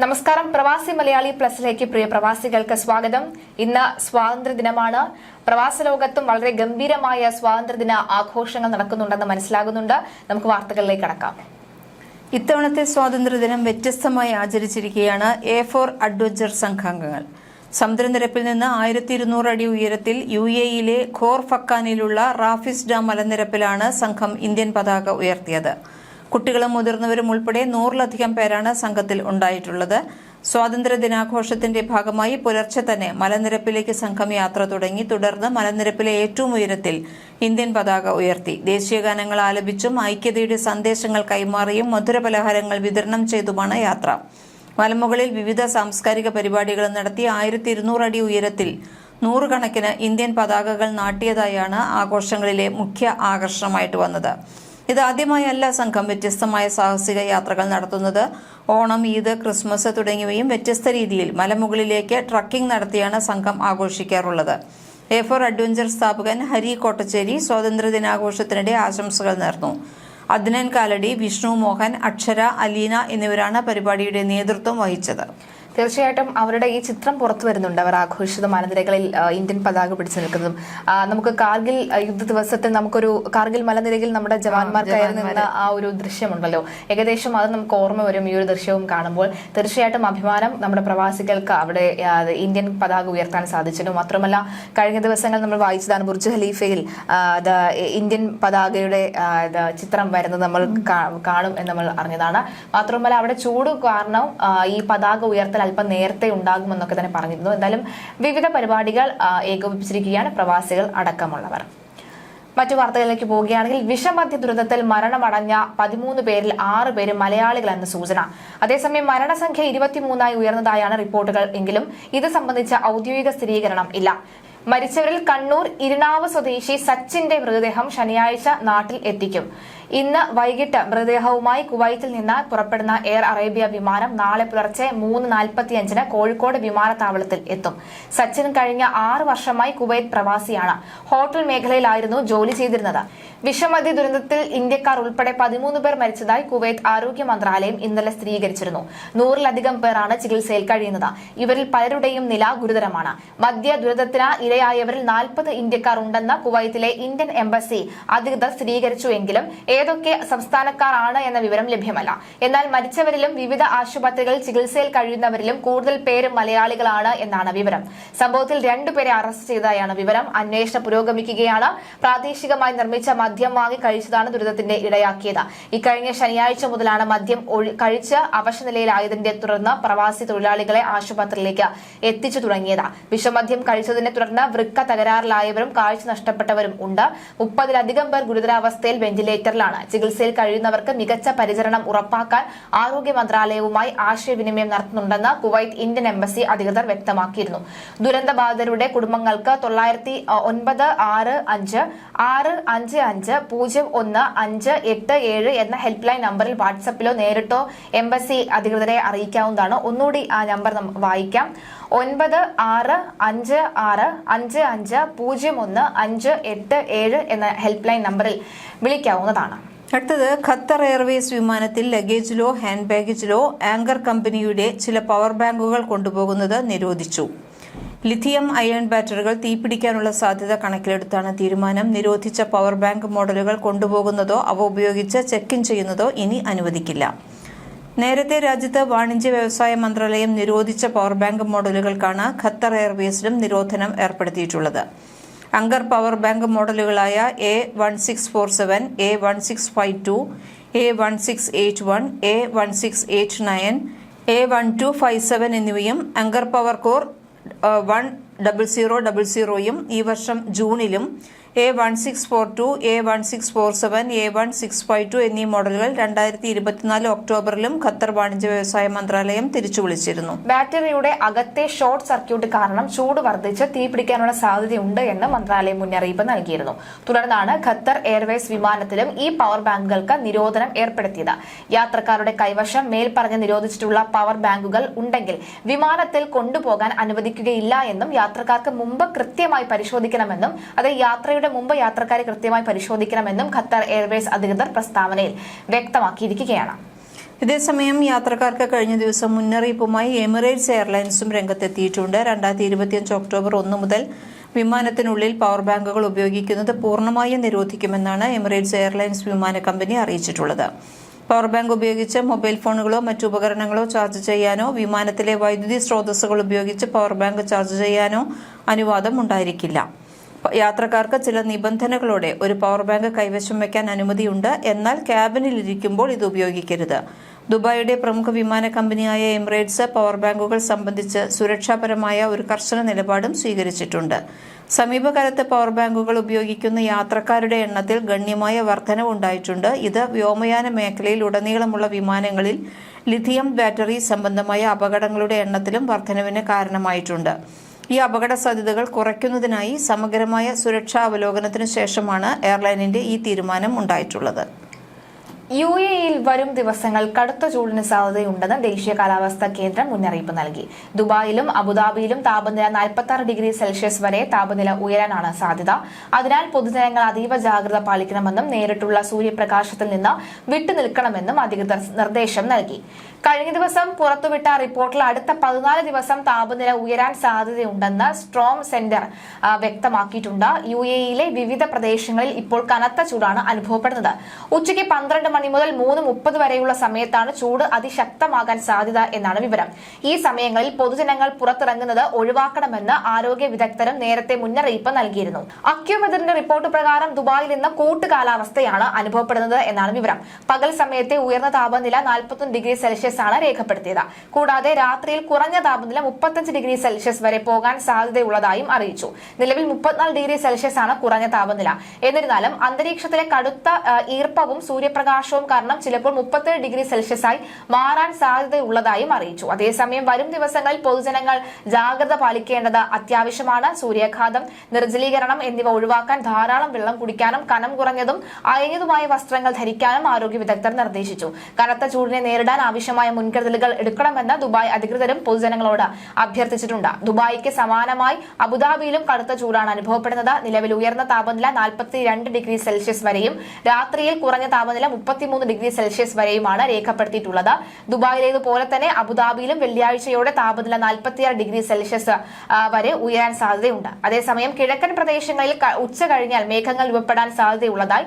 നമസ്കാരം. പ്രവാസി മലയാളി പ്ലസിലേക്ക് പ്രിയ പ്രവാസികൾക്ക് സ്വാഗതം. ഇന്ന് സ്വാതന്ത്ര്യ ദിനമാണ് പ്രവാസ ലോകത്തും വളരെ ഗംഭീരമായ സ്വാതന്ത്ര്യദിന ആഘോഷങ്ങൾ നടക്കുന്നുണ്ടെന്ന് മനസ്സിലാകുന്നുണ്ട്. നമുക്ക് വാർത്തകളിലേക്ക് കടക്കാം. ഇത്തവണത്തെ സ്വാതന്ത്ര്യദിനം വ്യത്യസ്തമായി ആചരിച്ചിരിക്കുകയാണ് എ ഫോർ അഡ്വഞ്ചർ സംഘാംഗങ്ങൾ. സമുദ്രനിരപ്പിൽ നിന്ന് ആയിരത്തി ഇരുന്നൂറ് അടി ഉയരത്തിൽ യു എയിലെ ഖോർ ഫക്കാനിലുള്ള റാഫിസ് ഡാം മലനിരപ്പിലാണ് സംഘം ഇന്ത്യൻ പതാക ഉയർത്തിയത്. കുട്ടികളും മുതിർന്നവരും ഉൾപ്പെടെ നൂറിലധികം പേരാണ് സംഘത്തിൽ ഉണ്ടായിട്ടുള്ളത്. സ്വാതന്ത്ര്യ ദിനാഘോഷത്തിന്റെ ഭാഗമായി പുലർച്ചെ തന്നെ മലനിരപ്പിലേക്ക് സംഘം യാത്ര തുടങ്ങി. തുടർന്ന് മലനിരപ്പിലെ ഏറ്റവും ഉയരത്തിൽ ഇന്ത്യൻ പതാക ഉയർത്തി. ദേശീയഗാനങ്ങൾ ആലപിച്ചും ഐക്യതയുടെ സന്ദേശങ്ങൾ കൈമാറിയും മധുര പലഹാരങ്ങൾ വിതരണം ചെയ്തുമാണ് യാത്ര. മലമുകളിൽ വിവിധ സാംസ്കാരിക പരിപാടികൾ നടത്തി ആയിരത്തി അടി ഉയരത്തിൽ നൂറുകണക്കിന് ഇന്ത്യൻ പതാകകൾ നാട്ടിയതായാണ് ആഘോഷങ്ങളിലെ മുഖ്യ ആകർഷണമായിട്ട് വന്നത്. ഇതാദ്യമായല്ല സംഘം വ്യത്യസ്തമായ സാഹസിക യാത്രകൾ നടത്തുന്നത്. ഓണം ഈദ് ക്രിസ്മസ് തുടങ്ങിയവയും വ്യത്യസ്ത രീതിയിൽ മലമുകളിലേക്ക് ട്രക്കിംഗ് നടത്തിയാണ് സംഘം ആഘോഷിക്കാറുള്ളത്. എ ഫോർ അഡ്വഞ്ചർ സ്ഥാപകൻ ഹരി കോട്ടച്ചേരി സ്വാതന്ത്ര്യ ദിനാഘോഷത്തിനിടെ ആശംസകൾ നേർന്നു. അദ്നൻ കാലടി വിഷ്ണു മോഹൻ അക്ഷര അലീന എന്നിവരാണ് പരിപാടിയുടെ നേതൃത്വം വഹിച്ചത്. തീർച്ചയായിട്ടും അവരുടെ ഈ ചിത്രം പുറത്തു വരുന്നുണ്ട്. അവർ ആഘോഷിച്ച മലനിരകളിൽ ഇന്ത്യൻ പതാക പിടിച്ചു നിൽക്കുന്നതും. നമുക്ക് കാർഗിൽ യുദ്ധ ദിവസത്തിൽ നമുക്കൊരു കാർഗിൽ മലനിരയിൽ നമ്മുടെ ജവാന്മാർ കയറി നിന്ന ആ ഒരു ദൃശ്യമുണ്ടല്ലോ. ഏകദേശം അത് നമുക്ക് ഓർമ്മ വരും ഈ ഒരു ദൃശ്യവും കാണുമ്പോൾ. തീർച്ചയായിട്ടും അഭിമാനം നമ്മുടെ പ്രവാസികൾക്ക് അവിടെ ഇന്ത്യൻ പതാക ഉയർത്താൻ സാധിച്ചിരുന്നു മാത്രമല്ല കഴിഞ്ഞ ദിവസങ്ങൾ നമ്മൾ വായിച്ചതാണ് ബുർജ് ഖലീഫയിൽ ഇന്ത്യൻ പതാകയുടെ ചിത്രം വരുന്നത് നമ്മൾ കാണും എന്ന് നമ്മൾ അറിഞ്ഞതാണ്. മാത്രമല്ല അവിടെ ചൂട് കാരണം ഈ പതാക ഉയർത്തൽ അല്പം നേരത്തെ ഉണ്ടാകുമെന്നൊക്കെ തന്നെ പറഞ്ഞിരുന്നു. എന്തായാലും വിവിധ പരിപാടികൾ ഏകോപിപ്പിച്ചിരിക്കുകയാണ് പ്രവാസികൾ അടക്കമുള്ളവർ. മറ്റു വാർത്തകളിലേക്ക് പോവുകയാണെങ്കിൽ വിഷമദ്യ ദുരന്തത്തിൽ മരണമടഞ്ഞ പതിമൂന്ന് പേരിൽ ആറ് പേര് മലയാളികൾ എന്ന സൂചന. അതേസമയം മരണസംഖ്യ ഇരുപത്തിമൂന്നായി ഉയർന്നതായാണ് റിപ്പോർട്ടുകൾ എങ്കിലും ഇത് സംബന്ധിച്ച ഔദ്യോഗിക സ്ഥിരീകരണം ഇല്ല. മരിച്ചവരിൽ കണ്ണൂർ ഇരുണാവ് സ്വദേശി സച്ചിന്റെ മൃതദേഹം ശനിയാഴ്ച നാട്ടിൽ എത്തിക്കും. ഇന്ന് വൈകിട്ട് മൃതദേഹവുമായി കുവൈറ്റിൽ നിന്ന് പുറപ്പെടുന്ന എയർ അറേബ്യ വിമാനം നാളെ പുലർച്ചെ മൂന്ന് നാൽപ്പത്തിയഞ്ചിന് കോഴിക്കോട് വിമാനത്താവളത്തിൽ എത്തും. സച്ചിൻ കഴിഞ്ഞ ആറ് വർഷമായി കുവൈത്ത് പ്രവാസിയാണ്. ഹോട്ടൽ മേഖലയിലായിരുന്നു ജോലി ചെയ്തിരുന്നത്. വിഷമദ്യ ദുരന്തത്തിൽ ഇന്ത്യക്കാർ ഉൾപ്പെടെ പതിമൂന്ന് പേർ മരിച്ചതായി കുവൈത്ത് ആരോഗ്യ മന്ത്രാലയം ഇന്നലെ സ്ഥിരീകരിച്ചിരുന്നു. നൂറിലധികം പേരാണ് ചികിത്സയിൽ കഴിയുന്നത്. ഇവരിൽ പലരുടെയും നില ഗുരുതരമാണ്. മദ്യ ദുരന്തത്തിന് ഇരയായവരിൽ നാൽപ്പത് ഇന്ത്യക്കാർ ഉണ്ടെന്ന് കുവൈത്തിലെ ഇന്ത്യൻ എംബസി അധികൃതർ സ്ഥിരീകരിച്ചുവെങ്കിലും ഏതൊക്കെ സംസ്ഥാനക്കാരാണ് എന്ന വിവരം ലഭ്യമല്ല. എന്നാൽ മരിച്ചവരിലും വിവിധ ആശുപത്രികളിൽ ചികിത്സയിൽ കഴിയുന്നവരിലും കൂടുതൽ പേര് മലയാളികളാണ് എന്നാണ് വിവരം. സംഭവത്തിൽ രണ്ടുപേരെ അറസ്റ്റ് ചെയ്തതായാണ് വിവരം. അന്വേഷണം പുരോഗമിക്കുകയാണ്. പ്രാദേശികമായി നിർമ്മിച്ച മദ്യം വാങ്ങി കഴിച്ചതാണ് ദുരിതത്തിന്റെ ഇടയാക്കിയത്. ഇക്കഴിഞ്ഞ ശനിയാഴ്ച മുതലാണ് മദ്യം കഴിച്ച് അവശനിലയിലായതിന്റെ തുടർന്ന് പ്രവാസി തൊഴിലാളികളെ ആശുപത്രിയിലേക്ക് എത്തിച്ചു തുടങ്ങിയത്. വിഷമദ്യം കഴിച്ചതിനെ തുടർന്ന് വൃക്ക തകരാറിലായവരും കാഴ്ച നഷ്ടപ്പെട്ടവരും ഉണ്ട്. മുപ്പതിലധികം പേർ ഗുരുതരാവസ്ഥയിൽ വെന്റിലേറ്ററിലാണ്. ചികിത്സയിൽ കഴിയുന്നവർക്ക് മികച്ച പരിചരണം ഉറപ്പാക്കാൻ ആരോഗ്യ മന്ത്രാലയവുമായി ആശയവിനിമയം നടത്തുന്നുണ്ടെന്ന് കുവൈറ്റ് ഇന്ത്യൻ എംബസി അധികൃതർ വ്യക്തമാക്കിയിരുന്നു. ദുരന്തബാധിതരുടെ കുടുംബങ്ങൾക്ക് തൊള്ളായിരത്തി ഒൻപത് ആറ് അഞ്ച് ആറ് അഞ്ച് അഞ്ച് പൂജ്യം ഒന്ന് അഞ്ച് എട്ട് ഏഴ് എന്ന ഹെൽപ്പ് ലൈൻ നമ്പറിൽ വാട്സപ്പിലോ നേരിട്ടോ എംബസി അധികൃതരെ അറിയിക്കാവുന്നതാണ്. ഒന്നുകൂടി ആ നമ്പർ വായിക്കാം. ഒൻപത് ആറ് അഞ്ച് ആറ് അഞ്ച് അഞ്ച് പൂജ്യം ഒന്ന് അഞ്ച് എട്ട് ഏഴ് എന്ന ഹെൽപ്പ് ലൈൻ നമ്പറിൽ വിളിക്കാവുന്നതാണ്. അടുത്തത് ഖത്തർ എയർവേസ് വിമാനത്തിൽ ലഗേജിലോ ഹാൻഡ് ബാഗേജിലോ ആങ്കർ കമ്പനിയുടെ ചില പവർ ബാങ്കുകൾ കൊണ്ടുപോകുന്നത് നിരോധിച്ചു. ലിഥിയം അയൺ ബാറ്ററികൾ തീപിടിക്കാനുള്ള സാധ്യത കണക്കിലെടുത്താണ് തീരുമാനം. നിരോധിച്ച പവർ ബാങ്ക് മോഡലുകൾ കൊണ്ടുപോകുന്നതോ അവ ഉപയോഗിച്ച് ചെക്ക് ഇൻ ചെയ്യുന്നതോ ഇനി അനുവദിക്കില്ല. നേരത്തെ രാജ്യത്ത് വാണിജ്യ വ്യവസായ മന്ത്രാലയം നിരോധിച്ച പവർ ബാങ്ക് മോഡലുകൾക്കാണ് ഖത്തർ എയർവേസിലും നിരോധനം ഏർപ്പെടുത്തിയിട്ടുള്ളത്. Anker power bank മോഡലുകളായ A one six four seven A one six five two A one six eight one A one six eight nine A one two five seven എന്നിവയും Anker power core one double zero double സീറോയും ഈ വർഷം ജൂണിലും A one six four two A one six four seven A one six five two എന്നീ മോഡലുകൾ രണ്ടായിരത്തി ഇരുപത്തിനാല് ഒക്ടോബറിലും Qatar വാണിജ്യ വ്യവസായ മന്ത്രാലയം തിരിച്ചു വിളിച്ചിരുന്നു. ബാറ്ററിയുടെ അകത്തെ ഷോർട്ട് സർക്യൂട്ട് കാരണം ചൂട് വർദ്ധിച്ച് തീപിടിക്കാനുള്ള സാധ്യതയുണ്ട് എന്ന് മന്ത്രാലയം മുന്നറിയിപ്പ് നൽകിയിരുന്നു. തുടർന്നാണ് ഖത്തർ എയർവേസ് വിമാനത്തിലും ഈ പവർ ബാങ്കുകൾക്ക് നിരോധനം ഏർപ്പെടുത്തിയത്. യാത്രക്കാരുടെ കൈവശം മേൽപ്പറഞ്ഞ് നിരോധിച്ചിട്ടുള്ള പവർ ബാങ്കുകൾ ഉണ്ടെങ്കിൽ വിമാനത്തിൽ കൊണ്ടുപോകാൻ അനുവദിക്കുകയില്ല എന്നും യാത്രക്കാർക്ക് മുമ്പ് കൃത്യമായി പരിശോധിക്കണമെന്നും അത് യാത്രയുടെ മുമ്പ് യാത്രക്കാരെ കൃത്യമായി പരിശോധിക്കണമെന്നും ഖത്തർ എയർവേസ് അധികൃതർ പ്രസ്താവനയിൽ വ്യക്തമാക്കിയിരിക്കുകയാണ്. ഇതേസമയം യാത്രക്കാർക്ക് കഴിഞ്ഞ ദിവസം മുന്നറിയിപ്പുമായി എമിറേറ്റ്സ് എയർലൈൻസും രംഗത്തെത്തിയിട്ടുണ്ട്. രണ്ടായിരത്തി ഇരുപത്തിയഞ്ച് ഒക്ടോബർ ഒന്ന് മുതൽ വിമാനത്തിനുള്ളിൽ പവർ ബാങ്കുകൾ ഉപയോഗിക്കുന്നത് പൂർണമായും നിരോധിക്കുമെന്നാണ് എമിറേറ്റ്സ് എയർലൈൻസ് വിമാന കമ്പനി അറിയിച്ചിട്ടുള്ളത്. പവർ ബാങ്ക് ഉപയോഗിച്ച് മൊബൈൽ ഫോണുകളോ മറ്റു ഉപകരണങ്ങളോ ചാർജ് ചെയ്യാനോ വിമാനത്തിലെ വൈദ്യുതി സ്രോതസ്സുകൾ ഉപയോഗിച്ച് പവർ ബാങ്ക് ചാർജ് ചെയ്യാനോ അനുവാദം ഉണ്ടായിരിക്കില്ല. യാത്രക്കാർക്ക് ചില നിബന്ധനകളോടെ ഒരു പവർ ബാങ്ക് കൈവശം വയ്ക്കാൻ അനുമതിയുണ്ട്. എന്നാൽ ക്യാബിനിൽ ഇരിക്കുമ്പോൾ ഇത് ഉപയോഗിക്കരുത്. ദുബായിയുടെ പ്രമുഖ വിമാന കമ്പനിയായ എമിറേറ്റ്സ് പവർ ബാങ്കുകൾ സംബന്ധിച്ച് സുരക്ഷാപരമായ ഒരു കർശന നിലപാടും സ്വീകരിച്ചിട്ടുണ്ട്. സമീപകാലത്ത് പവർ ബാങ്കുകൾ ഉപയോഗിക്കുന്ന യാത്രക്കാരുടെ എണ്ണത്തിൽ ഗണ്യമായ വർധനവുണ്ടായിട്ടുണ്ട് ഇത് വ്യോമയാന മേഖലയിൽ ഉടനീളമുള്ള വിമാനങ്ങളിൽ ലിഥിയം ബാറ്ററി സംബന്ധമായ അപകടങ്ങളുടെ എണ്ണത്തിലും വർധനവിന് കാരണമായിട്ടുണ്ട്. ഈ അപകട സാധ്യതകൾ കുറയ്ക്കുന്നതിനായി സമഗ്രമായ സുരക്ഷാ അവലോകനത്തിന് ശേഷമാണ് എയർലൈനിന്റെ ഈ തീരുമാനം ഉണ്ടായിട്ടുള്ളത്. യു എയിൽ വരും ദിവസങ്ങൾ കടുത്ത ചൂടിന് സാധ്യതയുണ്ടെന്ന് ദേശീയ കാലാവസ്ഥാ കേന്ദ്രം മുന്നറിയിപ്പ് നൽകി. ദുബായിലും അബുദാബിയിലും താപനില 46 ഡിഗ്രി സെൽഷ്യസ് വരെ താപനില ഉയരാനാണ് സാധ്യത. അതിനാൽ പൊതുജനങ്ങൾ അതീവ ജാഗ്രത പാലിക്കണമെന്നും നേരിട്ടുള്ള സൂര്യപ്രകാശത്തിൽ നിന്ന് വിട്ടുനിൽക്കണമെന്നും അധികൃതർ നിർദ്ദേശം നൽകി. കഴിഞ്ഞ ദിവസം പുറത്തുവിട്ട റിപ്പോർട്ടിൽ അടുത്ത പതിനാല് ദിവസം താപനില ഉയരാൻ സാധ്യതയുണ്ടെന്ന് സ്ട്രോം സെന്റർ വ്യക്തമാക്കിയിട്ടുണ്ട്. യു എയിലെ വിവിധ പ്രദേശങ്ങളിൽ ഇപ്പോൾ കനത്ത ചൂടാണ് അനുഭവപ്പെടുന്നത്. ഉച്ചയ്ക്ക് പന്ത്രണ്ട് മണി മുതൽ മൂന്ന് മുപ്പത് വരെയുള്ള സമയത്താണ് ചൂട് അതിശക്തമാകാൻ സാധ്യത എന്നാണ് വിവരം. ഈ സമയങ്ങളിൽ പൊതുജനങ്ങൾ പുറത്തിറങ്ങുന്നത് ഒഴിവാക്കണമെന്ന് ആരോഗ്യ വിദഗ്ധരും നേരത്തെ മുന്നറിയിപ്പ് നൽകിയിരുന്നു. അക്യുമെതറിന്റെ റിപ്പോർട്ട് പ്രകാരം ദുബായിൽ ഇന്ന് കൂട്ടുകാലാവസ്ഥയാണ് അനുഭവപ്പെടുന്നത് എന്നാണ് വിവരം. പകൽ സമയത്തെ ഉയർന്ന താപനില 41 ഡിഗ്രി സെൽഷ്യസ് ആണ് രേഖപ്പെടുത്തിയത്. കൂടാതെ രാത്രിയിൽ കുറഞ്ഞ താപനില 35 ഡിഗ്രി സെൽഷ്യസ് വരെ പോകാൻ സാധ്യതയുള്ളതായും അറിയിച്ചു. നിലവിൽ 34 ഡിഗ്രി സെൽഷ്യസ് ആണ് കുറഞ്ഞ താപനില. എന്നിരുന്നാലും അന്തരീക്ഷത്തിലെ കടുത്ത ഈർപ്പവും സൂര്യപ്രകാശവും കാരണം ചിലപ്പോൾ 37 ഡിഗ്രി സെൽഷ്യസ് ആയി മാറാൻ സാധ്യതയുള്ളതായും അറിയിച്ചു. അതേസമയം വരും ദിവസങ്ങളിൽ പൊതുജനങ്ങൾ ജാഗ്രത പാലിക്കേണ്ടത് അത്യാവശ്യമാണ്. സൂര്യാഘാതം നിർജലീകരണം എന്നിവ ഒഴിവാക്കാൻ ധാരാളം വെള്ളം കുടിക്കാനും കനം കുറഞ്ഞതും അയഞ്ഞതുമായ വസ്ത്രങ്ങൾ ധരിക്കാനും ആരോഗ്യ വിദഗ്ധർ നിർദ്ദേശിച്ചു. കനത്ത ചൂടിനെ നേരിടാൻ ആവശ്യമായ മുൻകരുതലുകൾ എടുക്കണമെന്ന് ദുബായ് അധികൃതരും പൊതുജനങ്ങളോട് അഭ്യർത്ഥിച്ചിട്ടുണ്ട്. ദുബായിക്ക് സമാനമായി അബുദാബിയിലും കടുത്ത ചൂടാണ് അനുഭവപ്പെടുന്നത്. നിലവിൽ ഉയർന്ന താപനില 42 ഡിഗ്രി സെൽഷ്യസ് വരെയും രാത്രിയിൽ കുറഞ്ഞ താപനില 33 ഡിഗ്രി സെൽഷ്യസ് വരെയുമാണ് രേഖപ്പെടുത്തിയിട്ടുള്ളത്. ദുബായിലേതുപോലെ തന്നെ അബുദാബിയിലും വെള്ളിയാഴ്ചയോടെ താപനില 46 ഡിഗ്രി സെൽഷ്യസ് വരെ ഉയരാൻ സാധ്യതയുണ്ട്. അതേസമയം കിഴക്കൻ പ്രദേശങ്ങളിൽ ഉച്ച കഴിഞ്ഞാൽ മേഘങ്ങൾ രൂപപ്പെടാൻ സാധ്യതയുള്ളതായി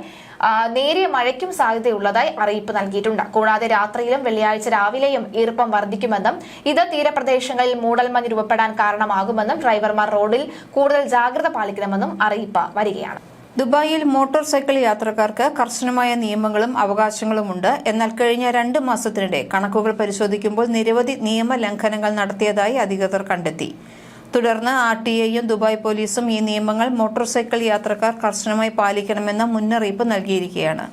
നേരിയ മഴയ്ക്കും സാധ്യതയുള്ളതായി അറിയിപ്പ് നൽകിയിട്ടുണ്ട്. കൂടാതെ രാത്രിയിലും വെള്ളിയാഴ്ച രാവിലെയും ഈർപ്പം വർദ്ധിക്കുമെന്നും ഇത് തീരപ്രദേശങ്ങളിൽ മൂടൽമഞ്ഞ് രൂപപ്പെടാൻ കാരണമാകുമെന്നും ഡ്രൈവർമാർ റോഡിൽ കൂടുതൽ ജാഗ്രത പാലിക്കണമെന്നും അറിയിപ്പ് വരികയാണ്. ദുബായിൽ മോട്ടോർ സൈക്കിൾ യാത്രക്കാർക്ക് കർശനമായ നിയമങ്ങളും അവകാശങ്ങളുമുണ്ട്. എന്നാൽ കഴിഞ്ഞ രണ്ട് മാസത്തിനിടെ കണക്കുകൾ പരിശോധിക്കുമ്പോൾ നിരവധി നിയമലംഘനങ്ങൾ നടത്തിയതായി അധികൃതർ കണ്ടെത്തി. തുടർന്ന് ആർ ടി ഐയും ദുബായ് പോലീസും ഈ നിയമങ്ങൾ മോട്ടോർ സൈക്കിൾ യാത്രക്കാർ കർശനമായി പാലിക്കണമെന്ന മുന്നറിയിപ്പ് നൽകിയിരിക്കുകയാണ്.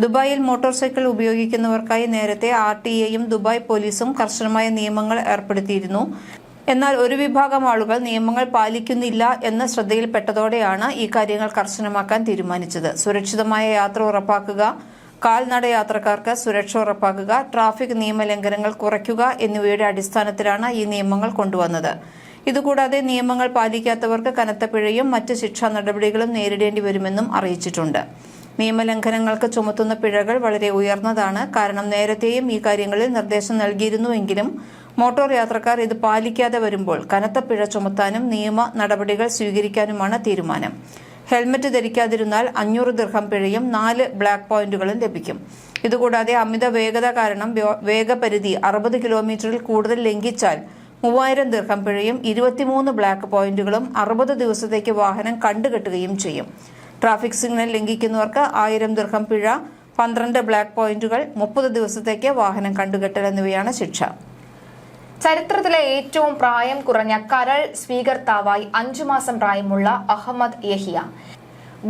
ദുബായിൽ മോട്ടോർ സൈക്കിൾ ഉപയോഗിക്കുന്നവർക്കായി നേരത്തെ ആർ ടി എയും ദുബായ് പോലീസും കർശനമായ നിയമങ്ങൾ ഏർപ്പെടുത്തിയിരുന്നു. എന്നാൽ ഒരു വിഭാഗം ആളുകൾ നിയമങ്ങൾ പാലിക്കുന്നില്ല എന്ന് ശ്രദ്ധയിൽപ്പെട്ടതോടെയാണ് ഈ കാര്യങ്ങൾ കർശനമാക്കാൻ തീരുമാനിച്ചത്. സുരക്ഷിതമായ യാത്ര ഉറപ്പാക്കുക കാൽനട യാത്രക്കാർക്ക് സുരക്ഷ ഉറപ്പാക്കുക ട്രാഫിക് നിയമലംഘനങ്ങൾ കുറയ്ക്കുക എന്നിവയുടെ അടിസ്ഥാനത്തിലാണ് ഈ നിയമങ്ങൾ കൊണ്ടുവന്നത്. ഇതുകൂടാതെ നിയമങ്ങൾ പാലിക്കാത്തവർക്ക് കനത്ത പിഴയും മറ്റ് ശിക്ഷാ നടപടികളും നേരിടേണ്ടി വരുമെന്നും അറിയിച്ചിട്ടുണ്ട്. നിയമലംഘനങ്ങൾക്ക് ചുമത്തുന്ന പിഴകൾ വളരെ ഉയർന്നതാണ്. കാരണം നേരത്തെയും ഈ കാര്യങ്ങളിൽ നിർദ്ദേശം നൽകിയിരുന്നുവെങ്കിലും മോട്ടോർ യാത്രക്കാർ ഇത് പാലിക്കാതെ വരുമ്പോൾ കനത്ത പിഴ ചുമത്താനും നിയമ നടപടികൾ സ്വീകരിക്കാനുമാണ് തീരുമാനം. ഹെൽമറ്റ് ധരിക്കാതിരുന്നാൽ അഞ്ഞൂറ് ദീർഘം പിഴയും നാല് ബ്ലാക്ക് പോയിന്റുകളും ലഭിക്കും. ഇതുകൂടാതെ അമിത വേഗത കാരണം വേഗപരിധി അറുപത് കിലോമീറ്ററിൽ കൂടുതൽ ലംഘിച്ചാൽ മൂവായിരം ദീർഘം പിഴയും ഇരുപത്തിമൂന്ന് ബ്ലാക്ക് പോയിന്റുകളും അറുപത് ദിവസത്തേക്ക് വാഹനം കണ്ടുകെട്ടുകയും ചെയ്യും. ട്രാഫിക് സിഗ്നൽ ലംഘിക്കുന്നവർക്ക് ആയിരം ദീർഘം പിഴ പന്ത്രണ്ട് ബ്ലാക്ക് പോയിന്റുകൾ മുപ്പത് ദിവസത്തേക്ക് വാഹനം കണ്ടുകെട്ടൽ എന്നിവയാണ് ശിക്ഷ. ചരിത്രത്തിലെ ഏറ്റവും പ്രായം കുറഞ്ഞ കരൾ സ്വീകർത്താവായി അഞ്ചു മാസം പ്രായമുള്ള അഹമ്മദ് യഹിയ.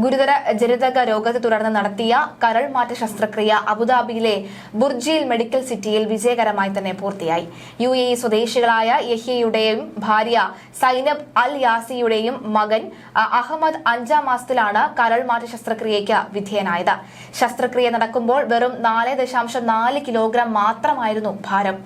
ഗുരുതര ജനിതക രോഗത്തെ തുടർന്ന് നടത്തിയ കരൾ മാറ്റ ശസ്ത്രക്രിയ അബുദാബിയിലെ ബുർജിയിൽ മെഡിക്കൽ സിറ്റിയിൽ വിജയകരമായി തന്നെ പൂർത്തിയായി. യു എ ഇ സ്വദേശികളായ യഹിയയുടെയും ഭാര്യ സൈനബ് അൽ യാസിയുടെയും മകൻ അഹമ്മദ് അഞ്ചാം മാസത്തിലാണ് കരൾ മാറ്റ ശസ്ത്രക്രിയയ്ക്ക് വിധേയനായത്. ശസ്ത്രക്രിയ നടക്കുമ്പോൾ വെറും നാല് ദശാംശം നാല് കിലോഗ്രാം മാത്രമായിരുന്നു ഭാരം.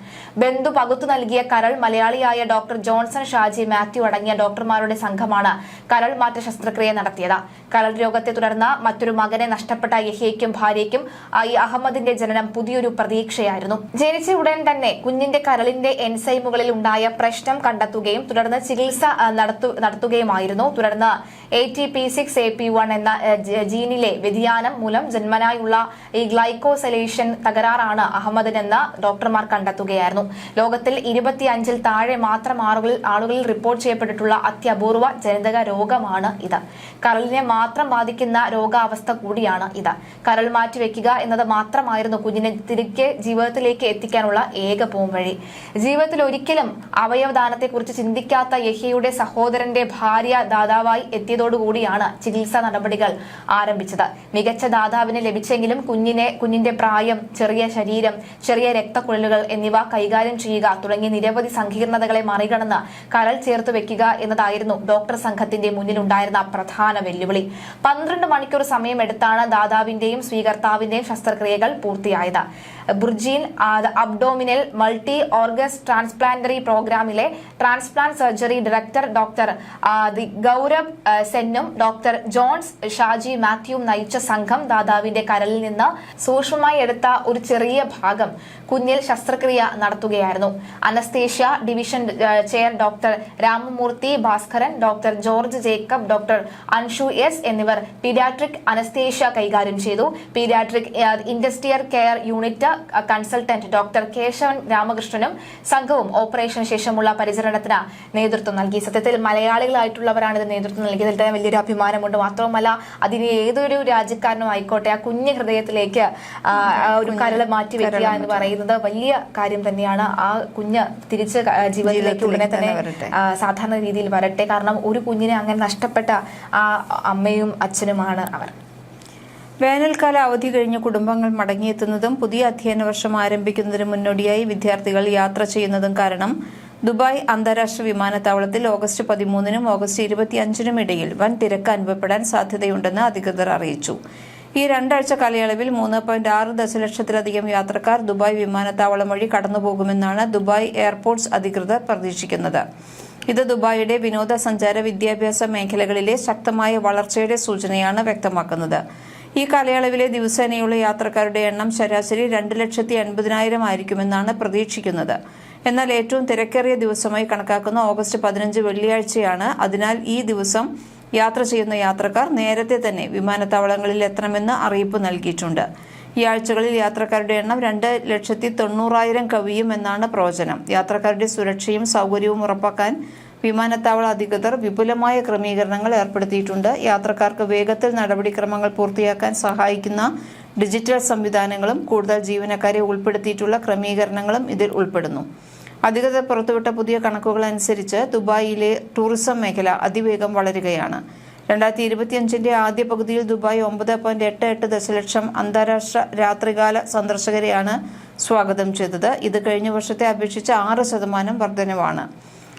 ബന്ധു പകുത്തു നൽകിയ കരൾ മലയാളിയായ ഡോക്ടർ ജോൺസൺ ഷാജി മാത്യു അടങ്ങിയ ഡോക്ടർമാരുടെ സംഘമാണ് കരൾ മാറ്റ ശസ്ത്രക്രിയ നടത്തിയത്. കരൾ രോഗത്തെ തുടർന്ന് മറ്റൊരു മകനെ നഷ്ടപ്പെട്ട യഹ്യയ്ക്കും ഭാര്യയ്ക്കും ഈ അഹമ്മദിന്റെ ജനനം പുതിയൊരു പ്രതീക്ഷയായിരുന്നു. ജനിച്ച ഉടൻ തന്നെ കുഞ്ഞിന്റെ കരളിന്റെ എൻസൈമുകളിൽ ഉണ്ടായ പ്രശ്നം കണ്ടെത്തുകയും തുടർന്ന് ചികിത്സ നടത്തുകയുമായിരുന്നു. തുടർന്ന് A T P six A P one എന്ന ജീനിലെ വ്യതിയാനം മൂലം ജന്മനായുള്ള ഈ ഗ്ലൈക്കോസലേഷൻ തകരാറാണ് അഹമ്മദിനെന്ന് ഡോക്ടർമാർ കണ്ടെത്തുകയായിരുന്നു. ലോകത്തിൽ ഇരുപത്തിയഞ്ചിൽ താഴെ മാത്രം ആളുകളിൽ ആളുകളിൽ റിപ്പോർട്ട് ചെയ്യപ്പെട്ടിട്ടുള്ള അത്യപൂർവ ജനിതക രോഗമാണ് ഇത്. കരളിനെ മാത്രം ബാധിക്കുന്ന രോഗാവസ്ഥ കൂടിയാണ് ഇത്. കരൾ മാറ്റി വെക്കുക എന്നത് മാത്രമായിരുന്നു കുഞ്ഞിനെ തിരികെ ജീവിതത്തിലേക്ക് എത്തിക്കാനുള്ള ഏക പോംവഴി. ജീവിതത്തിൽ ഒരിക്കലും അവയവദാനത്തെക്കുറിച്ച് ചിന്തിക്കാത്ത യഹിയുടെ സഹോദരന്റെ ഭാര്യ ദാതാവായി എത്തിയതോടുകൂടിയാണ് ചികിത്സാ നടപടികൾ ആരംഭിച്ചത്. മികച്ച ദാതാവിന് ലഭിച്ചെങ്കിലും കുഞ്ഞിനെ കുഞ്ഞിന്റെ പ്രായം ചെറിയ ശരീരം ചെറിയ രക്തക്കുഴലുകൾ എന്നിവ കൈകാര്യം ചെയ്യുക തുടങ്ങിയ നിരവധി സങ്കീർണതകളെ മറികടന്ന് കരൾ ചേർത്ത് വെക്കുക എന്നതായിരുന്നു ഡോക്ടർ സംഘത്തിന്റെ മുന്നിലുണ്ടായിരുന്ന പ്രധാന വെല്ലുവിളി. പന്ത്രണ്ട് മണിക്കൂർ സമയമെടുത്താണ് ദാതാവിന്റെയും സ്വീകർത്താവിന്റെയും ശസ്ത്രക്രിയകൾ പൂർത്തിയായത്. ബുർജീൻ അബ്ഡോമിനൽ മൾട്ടി ഓർഗസ് ട്രാൻസ്പ്ലാന്ററി പ്രോഗ്രാമിലെ transplant surgery director doctor the Gaurav സെന്നും doctor Johns Shaji മാത്യുവും നയിച്ച സംഘം ദാതാവിന്റെ കരലിൽ നിന്ന് സൂക്ഷ്മമായി എടുത്ത ഒരു ചെറിയ ഭാഗം കുഞ്ഞിൽ ശസ്ത്രക്രിയ നടത്തുകയായിരുന്നു. Anaesthesia division chair doctor Ramamurthy Bhaskaran doctor George Jacob doctor Anshu S എന്നിവർ പീഡിയാട്രിക് അനസ്തേഷ്യ കൈകാര്യം ചെയ്തു. Paediatric industrial care unit consultant doctor Keshavan രാമകൃഷ്ണനും സംഘവും ഓപ്പറേഷന് ശേഷമുള്ള പരിചരണത്തിന് നേതൃത്വം നൽകി. സത്യത്തിൽ മലയാളികളായിട്ടുള്ളവരാണ് ഇത് നേതൃത്വം നൽകിയത്. തന്നെ വലിയൊരു അഭിമാനമുണ്ട്. മാത്രവുമല്ല അതിന് ഏതൊരു രാജ്യക്കാരനും ആയിക്കോട്ടെ ആ കുഞ്ഞു ഹൃദയത്തിലേക്ക് ഒരു കരൾ മാറ്റി വെക്കുക എന്ന് പറയുന്നത് വലിയ കാര്യം തന്നെയാണ്. ആ കുഞ്ഞ് തിരിച്ച് ജീവിതത്തിലേക്ക് ഉടനെ തന്നെ സാധാരണ രീതിയിൽ വരട്ടെ. കാരണം ഒരു കുഞ്ഞിനെ അങ്ങനെ നഷ്ടപ്പെട്ട ആ അമ്മയും അച്ഛനുമാണ് അവർ. വേനൽക്കാല അവധി കഴിഞ്ഞ് കുടുംബങ്ങൾ മടങ്ങിയെത്തുന്നതും പുതിയ അധ്യയന വർഷം ആരംഭിക്കുന്നതിന് മുന്നോടിയായി വിദ്യാർത്ഥികൾ യാത്ര ചെയ്യുന്നതും കാരണം ദുബായ് അന്താരാഷ്ട്ര വിമാനത്താവളത്തിൽ ഓഗസ്റ്റ് പതിമൂന്നിനും ഓഗസ്റ്റ് ഇരുപത്തിയഞ്ചിനും ഇടയിൽ വൻ തിരക്ക് അനുഭവപ്പെടാൻ സാധ്യതയുണ്ടെന്ന് അധികൃതർ അറിയിച്ചു. ഈ രണ്ടാഴ്ച കാലയളവിൽ മൂന്ന് പോയിന്റ് ആറ് ദശലക്ഷത്തിലധികം യാത്രക്കാർ ദുബായ് വിമാനത്താവളം വഴി കടന്നുപോകുമെന്നാണ് ദുബായ് എയർപോർട്ട്സ് അധികൃതർ പ്രതീക്ഷിക്കുന്നത്. ഇത് ദുബായിയുടെ വിനോദസഞ്ചാര വിദ്യാഭ്യാസ മേഖലകളിലെ ശക്തമായ വളർച്ചയുടെ സൂചനയാണ് വ്യക്തമാക്കുന്നത്. ഈ കാലയളവിലെ ദിവസേനയുള്ള യാത്രക്കാരുടെ എണ്ണം ശരാശരി രണ്ട് ലക്ഷത്തി എൺപതിനായിരം ആയിരിക്കുമെന്നാണ് പ്രതീക്ഷിക്കുന്നത്. എന്നാൽ ഏറ്റവും തിരക്കേറിയ ദിവസമായി കണക്കാക്കുന്ന ഓഗസ്റ്റ് പതിനഞ്ച് വെള്ളിയാഴ്ചയാണ്. അതിനാൽ ഈ ദിവസം യാത്ര ചെയ്യുന്ന യാത്രക്കാർ നേരത്തെ തന്നെ വിമാനത്താവളങ്ങളിൽ എത്തണമെന്ന് അറിയിപ്പ് നൽകിയിട്ടുണ്ട്. ഈ ആഴ്ചകളിൽ യാത്രക്കാരുടെ എണ്ണം രണ്ട് ലക്ഷത്തി തൊണ്ണൂറായിരം കവിയും എന്നാണ് പ്രവചനം. യാത്രക്കാരുടെ സുരക്ഷയും സൗകര്യവും ഉറപ്പാക്കാൻ വിമാനത്താവള അധികൃതർ വിപുലമായ ക്രമീകരണങ്ങൾ ഏർപ്പെടുത്തിയിട്ടുണ്ട്. യാത്രക്കാർക്ക് വേഗത്തിൽ നടപടിക്രമങ്ങൾ പൂർത്തിയാക്കാൻ സഹായിക്കുന്ന ഡിജിറ്റൽ സംവിധാനങ്ങളും കൂടുതൽ ജീവനക്കാരെ ഉൾപ്പെടുത്തിയിട്ടുള്ള ക്രമീകരണങ്ങളും ഇതിൽ ഉൾപ്പെടുന്നു. അധികൃതർ പുറത്തുവിട്ട പുതിയ കണക്കുകൾ അനുസരിച്ച് ദുബായിലെ ടൂറിസം മേഖല അതിവേഗം വളരുകയാണ്. രണ്ടായിരത്തി ഇരുപത്തിയഞ്ചിന്റെ ആദ്യ പകുതിയിൽ ദുബായ് ഒമ്പത് പോയിന്റ് എട്ട് എട്ട് ദശലക്ഷം അന്താരാഷ്ട്ര രാത്രികാല സന്ദർശകരെയാണ് സ്വാഗതം ചെയ്തത്. ഇത് കഴിഞ്ഞ വർഷത്തെ അപേക്ഷിച്ച് ആറ് ശതമാനം വർധനവാണ്.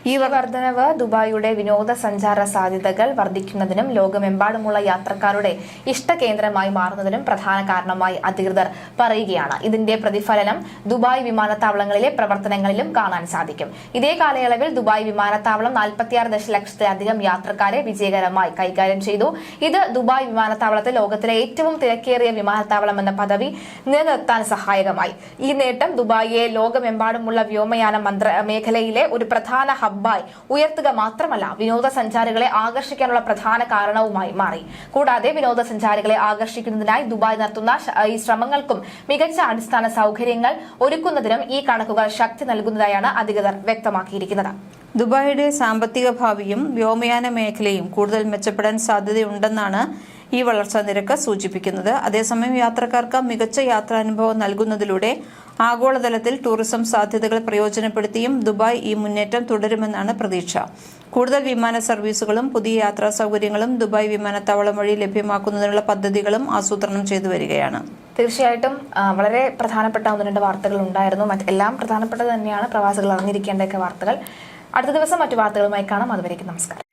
ഈ വർധനവ് ദുബായിയുടെ വിനോദസഞ്ചാര സാധ്യതകൾ വർദ്ധിക്കുന്നതിനും ലോകമെമ്പാടുമുള്ള യാത്രക്കാരുടെ ഇഷ്ടകേന്ദ്രമായി മാറുന്നതിനും പ്രധാന കാരണമായി അധികൃതർ പറയുകയാണ്. ഇതിന്റെ പ്രതിഫലനം ദുബായ് വിമാനത്താവളങ്ങളിലെ പ്രവർത്തനങ്ങളിലും കാണാൻ സാധിക്കും. ഇതേ കാലയളവിൽ ദുബായ് വിമാനത്താവളം നാൽപ്പത്തിയാറ് ദശലക്ഷത്തിലധികം യാത്രക്കാരെ വിജയകരമായി കൈകാര്യം ചെയ്തു. ഇത് ദുബായ് വിമാനത്താവളത്തെ ലോകത്തിലെ ഏറ്റവും തിരക്കേറിയ വിമാനത്താവളം എന്ന പദവി നിലനിർത്താൻ സഹായകമായി. ഈ നേട്ടം ദുബായിയെ ലോകമെമ്പാടുമുള്ള വ്യോമയാന മന്ത്ര മേഖലയിലെ ഒരു പ്രധാന ഹബ്ബായി ഉയർത്തുക മാത്രമല്ല വിനോദസഞ്ചാരികളെ ആകർഷിക്കാനുള്ള പ്രധാന കാരണവുമായി മാറി. കൂടാതെ വിനോദസഞ്ചാരികളെ ആകർഷിക്കുന്നതിനായി ദുബായ് നടത്തുന്ന ഈ ശ്രമങ്ങൾക്കും മികച്ച അടിസ്ഥാന സൗകര്യങ്ങൾ ഒരുക്കുന്നതിനും ഈ കണക്കുകൾ ശക്തി നൽകുന്നതായാണ് അധികൃതർ വ്യക്തമാക്കിയിരിക്കുന്നത്. ദുബായിയുടെ സാമ്പത്തിക ഭാവിയും വ്യോമയാന മേഖലയും കൂടുതൽ മെച്ചപ്പെടാൻ സാധ്യതയുണ്ടെന്നാണ് ഈ വളർച്ചാ നിരക്ക് സൂചിപ്പിക്കുന്നത്. അതേസമയം യാത്രക്കാർക്ക് മികച്ച യാത്രാനുഭവം നൽകുന്നതിലൂടെ ആഗോളതലത്തിൽ ടൂറിസം സാധ്യതകൾ പ്രയോജനപ്പെടുത്തിയും ദുബായ് ഈ മുന്നേറ്റം തുടരുമെന്നാണ് പ്രതീക്ഷ. കൂടുതൽ വിമാന സർവീസുകളും പുതിയ യാത്രാ സൗകര്യങ്ങളും ദുബായ് വിമാനത്താവളം വഴി ലഭ്യമാക്കുന്നതിനുള്ള പദ്ധതികളും ആസൂത്രണം ചെയ്തു വരികയാണ്. തീർച്ചയായിട്ടും വളരെ പ്രധാനപ്പെട്ട ഒന്ന് രണ്ട് വാർത്തകൾ ഉണ്ടായിരുന്നു. മറ്റെല്ലാം പ്രധാനപ്പെട്ടത് തന്നെയാണ്. പ്രവാസികൾ അറിഞ്ഞിരിക്കേണ്ടതൊക്കെ വാർത്തകൾ. അടുത്ത ദിവസം മറ്റു വാർത്തകളുമായി കാണാം. അതുവരേക്കും നമസ്കാരം.